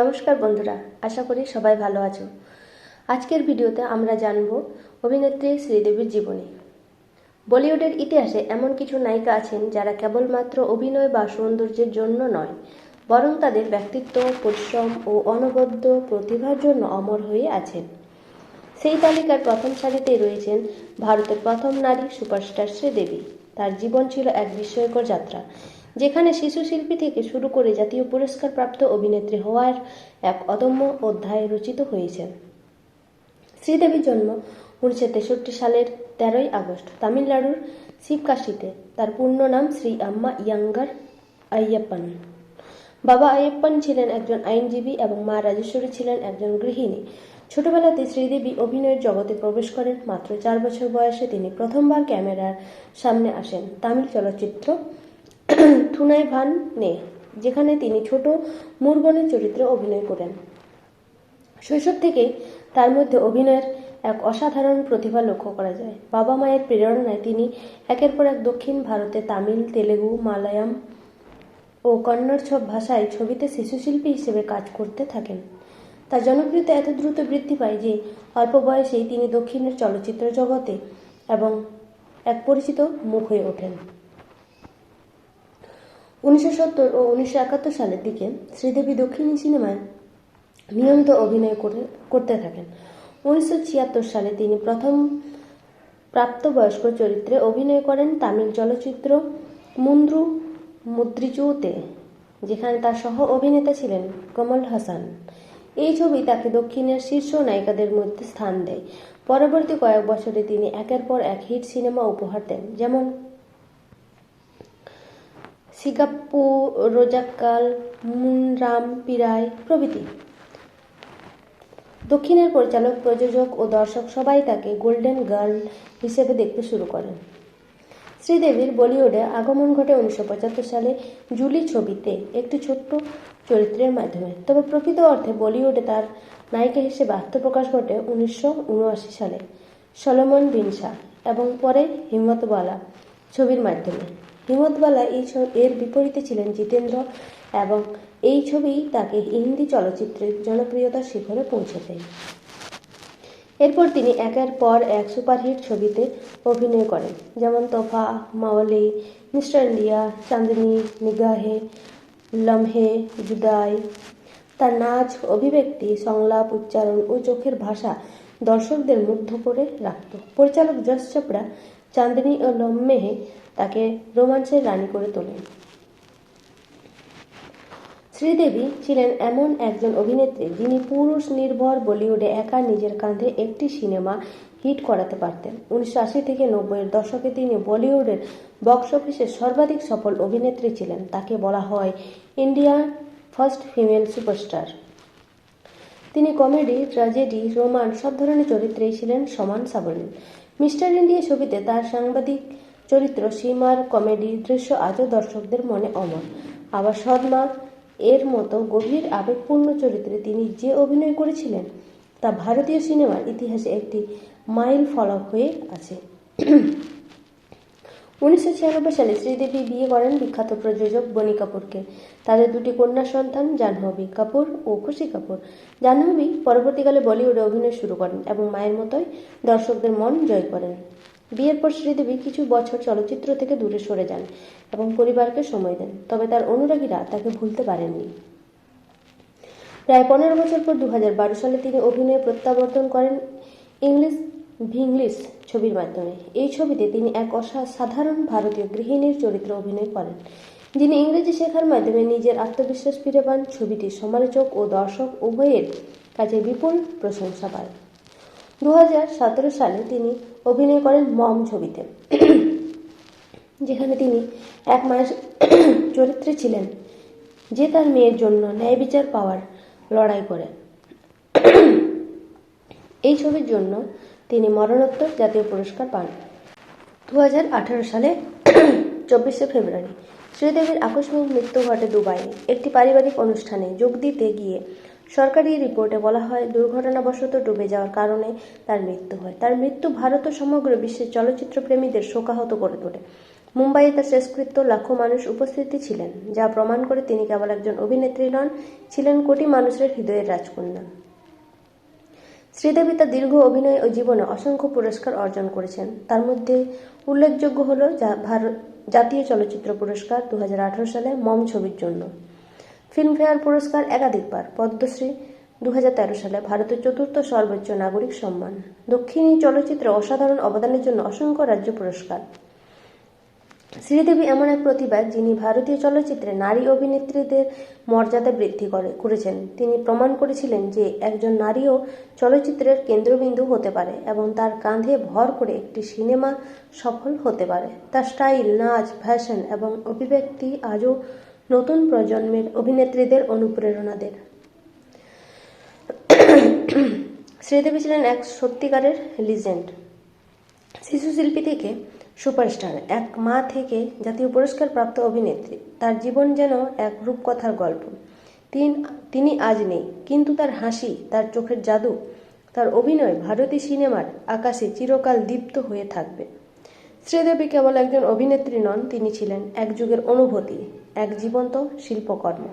নমস্কার বন্ধুরা, আশা করি সবাই ভালো আছো। আজকের ভিডিওতে আমরা জানব অভিনেত্রী শ্রীদেবীর জীবনী। বলিউডের ইতিহাসে এমন কিছু নায়িকা আছেন যারা কেবলমাত্র অভিনয় বা সৌন্দর্যের জন্য নয়, বরং তাদের ব্যক্তিত্ব, পরিশ্রম ও অনবদ্য প্রতিভার জন্য অমর হয়ে আছেন। সেই তালিকার প্রথম সারিতেই রয়েছেন ভারতের প্রথম নারী সুপারস্টার শ্রীদেবী। তার জীবন ছিল এক বিস্ময়কর যাত্রা। যেখানে শিশু শিল্পী থেকে শুরু করে জাতীয় পুরস্কার প্রাপ্ত অভিনেত্রী হওয়ার এক অদম্য অধ্যায় রচিত হয়েছে। শ্রীদেবীর জন্ম উনিশশো তেষট্টি সালের তেরোই আগস্ট তামিলনাড়ুর শিবকাশিতে। তার পূর্ণ নাম শ্রী আম্মা ইয়াঙ্গার আইয়াপ্পান। বাবা আইয়াপ্পান ছিলেন একজন আইনজীবী এবং মা রাজেশ্বরী ছিলেন একজন গৃহিণী। ছোটবেলাতে শ্রীদেবী অভিনয়ের জগতে প্রবেশ করেন। মাত্র চার বছর বয়সে তিনি প্রথমবার ক্যামেরার সামনে আসেন। তামিল চলচ্চিত্র থুনাই ভান নে, যেখানে তিনি ছোট মুরগনের চরিত্রে অভিনয় করেন। শৈশব থেকেই তার মধ্যে অভিনয়ের এক অসাধারণ প্রতিভা লক্ষ্য করা যায়। বাবা মায়ের প্রেরণায় তিনি একের পর এক দক্ষিণ ভারতে তামিল, তেলেগু মালায়াম ও কন্নড় সব ভাষায় ছবিতে শিশুশিল্পী হিসেবে কাজ করতে থাকেন। তার জনপ্রিয়তা এত দ্রুত বৃদ্ধি পায় যে অল্প বয়সেই তিনি দক্ষিণের চলচ্চিত্র জগতে এবং এক পরিচিত মুখ হয়ে ওঠেন। উনিশশো সত্তর ও উনিশশো একাত্তর সালের দিকে শ্রীদেবী দক্ষিণী সিনেমায় নিয়মিত অভিনয় করে, করতে থাকেন। উনিশশো ছিয়াত্তর সালে তিনি প্রথম প্রাপ্তবয়স্ক চরিত্রে অভিনয় করেন তামিল চলচ্চিত্র মুন্দ্রু মুদ্রিচুতে, যেখানে তার সহ অভিনেতা ছিলেন কমল হাসান। এই ছবি তাকে দক্ষিণের শীর্ষ নায়িকাদের মধ্যে স্থান দেয়। পরবর্তী কয়েক বছরে তিনি একের পর এক হিট সিনেমা উপহার দেন, যেমন সিগাপ্পু রোজাক্কাল মুনরাম, পিরাই প্রভৃতি। দক্ষিণের পরিচালক, প্রযোজক ও দর্শক সবাই তাকে গোল্ডেন গার্ল হিসেবে দেখতে শুরু করেন। শ্রীদেবীর বলিউডে আগমন ঘটে উনিশশো পঁচাত্তর সালে জুলি ছবিতে, একটি ছোট্ট চরিত্রের মাধ্যমে। তবে প্রকৃত অর্থে বলিউডে তার নায়িকা হিসেবে আত্মপ্রকাশ ঘটে উনিশশো উনআশি সালে। সলমন বিনসা এবং পরে হিম্মতওয়ালা ছবির মাধ্যমে। হিম্মতওয়ালা এই এর বিপরীতে ছিলেন জিতেন্দ্র এবং এই ছবি তাকে হিন্দি চলচ্চিত্রের জনপ্রিয়তার শিখরে পৌঁছে দেয় এরপর তিনি একের পর এক সুপারহিট ছবিতে অভিনয় করেন, যেমন তোফা মাওয়ালি মিস্টার ইন্ডিয়া, চাঁদনি, নিগাহে, লমহে, জুদাই। তার নাচ, অভিব্যক্তি, সংলাপ, উচ্চারণ ও চোখের ভাষা দর্শকদের মুগ্ধ করে রাখত। পরিচালক যশ চোপড়া চাঁদনি ও লম্মেহে তাকে রোমাঞ্চের রানী করে তোলেন। শ্রীদেবী ছিলেন এমন একজন অভিনেত্রী যিনি পুরুষ নির্ভর বলিউডে একা নিজের কাঁধে একটি সিনেমা হিট করাতে পারতেন। উনিশশো আশি থেকে নব্বইয়ের দশকে তিনি বলিউডের বক্স অফিসে সর্বাধিক সফল অভিনেত্রী ছিলেন। তাকে বলা হয় ইন্ডিয়ার ফার্স্ট ফিমেল সুপারস্টার। তিনি কমেডি, ট্র্যাজেডি রোমান সব ধরনের চরিত্রেই ছিলেন সমান সাবলীল। মিস্টার ইন্ডিয়া ছবিতে তার সাংবাদিক চরিত্র সীমার কমেডি দৃশ্য আজও দর্শকদের মনে অমর। আবার সদমা, এর মতো গভীর আবেগপূর্ণ চরিত্রে তিনি যে অভিনয় করেছিলেন, তা ভারতীয় সিনেমার ইতিহাসে একটি মাইল ফলক হয়ে আছে। উনিশশো ছিয়ানব্বই সালে শ্রীদেবী বিয়ে করেন বিখ্যাত প্রযোজক বনি কাপুরকে। তাদের দুটি কন্যা সন্তান, জাহ্নবী কাপুর ও খুশি কাপুর। জাহ্নবী পরবর্তীকালে বলিউডে অভিনয় শুরু করেন এবং মায়ের মতোই দর্শকদের মন জয় করেন। বিয়ের পর শ্রীদেবী কিছু বছর চলচ্চিত্র থেকে দূরে সরে যান এবং পরিবারকে সময় দেন, তবে তার অনুরাগীরা তাকে ভুলতে পারেননি। প্রায় পনেরো বছর পর দু হাজার বারো সালে তিনি অভিনয়ে প্রত্যাবর্তন করেন ইংলিশ ভিংলিশ ছবির মাধ্যমে। এই ছবিতে তিনি এক অসাধারণ ভারতীয় গৃহিণীর চরিত্রে অভিনয় করেন, যিনি ইংরেজি শেখার মাধ্যমে নিজের আত্মবিশ্বাস ফিরে পান ছবিটি সমালোচক ও দর্শক উভয়ের কাছে বিপুল প্রশংসা পায়। দু হাজার সতেরো সালে তিনি অভিনয় করেন মম ছবিতে, যেখানে তিনি এক মায়ের চরিত্রে ছিলেন, যে তার মেয়ের জন্য ন্যায় বিচার পাওয়ার লড়াই করে। এই ছবির জন্য তিনি মরণোত্তর জাতীয় পুরস্কার পান। দু হাজার আঠারো সালে চব্বিশে ফেব্রুয়ারি শ্রীদেবীর আকস্মিক মৃত্যু ঘটে দুবাইয়ে। একটি পারিবারিক অনুষ্ঠানে যোগ দিতে গিয়ে সরকারি রিপোর্টে বলা হয়, দুর্ঘটনাবশত ডুবে যাওয়ার কারণে তার মৃত্যু হয়। তার মৃত্যু ভারত ও সমগ্র বিশ্বের চলচ্চিত্র প্রেমীদের শোকাহত করে তোলে। মুম্বাইয়ে তার শেষকৃত্য লাখো মানুষ উপস্থিতি ছিলেন, যা প্রমাণ করে তিনি কেবল একজন অভিনেত্রী নন, ছিলেন কোটি মানুষের হৃদয়ের রাজকন্যা। শ্রীদেবী তার দীর্ঘ অভিনয় ও জীবনে অসংখ্য পুরস্কার অর্জন করেছেন। তার মধ্যে উল্লেখযোগ্য হল ভারত জাতীয় চলচ্চিত্র পুরস্কার দু হাজার আঠারো সালে মম ছবির জন্য। ফিল্মফেয়ার পুরস্কার একাধিকবার, পদ্মশ্রী দু হাজার তেরো সালে ভারতের চতুর্থ সর্বোচ্চ নাগরিক সম্মান। দক্ষিণী চলচ্চিত্রে অসাধারণ অবদানের জন্য অসংখ্য রাজ্য পুরস্কার। শ্রীদেবী এমন এক প্রতিভা যিনি ভারতীয় চলচ্চিত্রে নারী অভিনেত্রীদের মর্যাদা বৃদ্ধি করে, করেছেন। তিনি প্রমাণ করেছিলেন যে একজন নারীও চলচ্চিত্রের কেন্দ্রবিন্দু হতে পারে এবং তার কাঁধে ভর করে একটি সিনেমা সফল হতে পারে। তার স্টাইল, নাচ, ফ্যাশন এবং অভিব্যক্তি আজও নতুন প্রজন্মের অভিনেত্রীদের অনুপ্রেরণা দেন শ্রীদেবী ছিলেন এক সত্যিকারের লিজেন্ড শিশু শিল্পী থেকে সুপারস্টার, এক মা থেকে জাতীয় পুরস্কার প্রাপ্ত অভিনেত্রী। তার জীবন যেন এক রূপকথার গল্প। তিন, তিনি আজ নেই, কিন্তু তার হাসি, তার চোখের জাদু, তার অভিনয় ভারতীয় সিনেমার আকাশে চিরকাল দীপ্ত হয়ে থাকবে। শ্রীদেবী কেবল একজন অভিনেত্রী নন, তিনি ছিলেন এক যুগের অনুভূতি, এক জীবন্ত শিল্পকর্ম।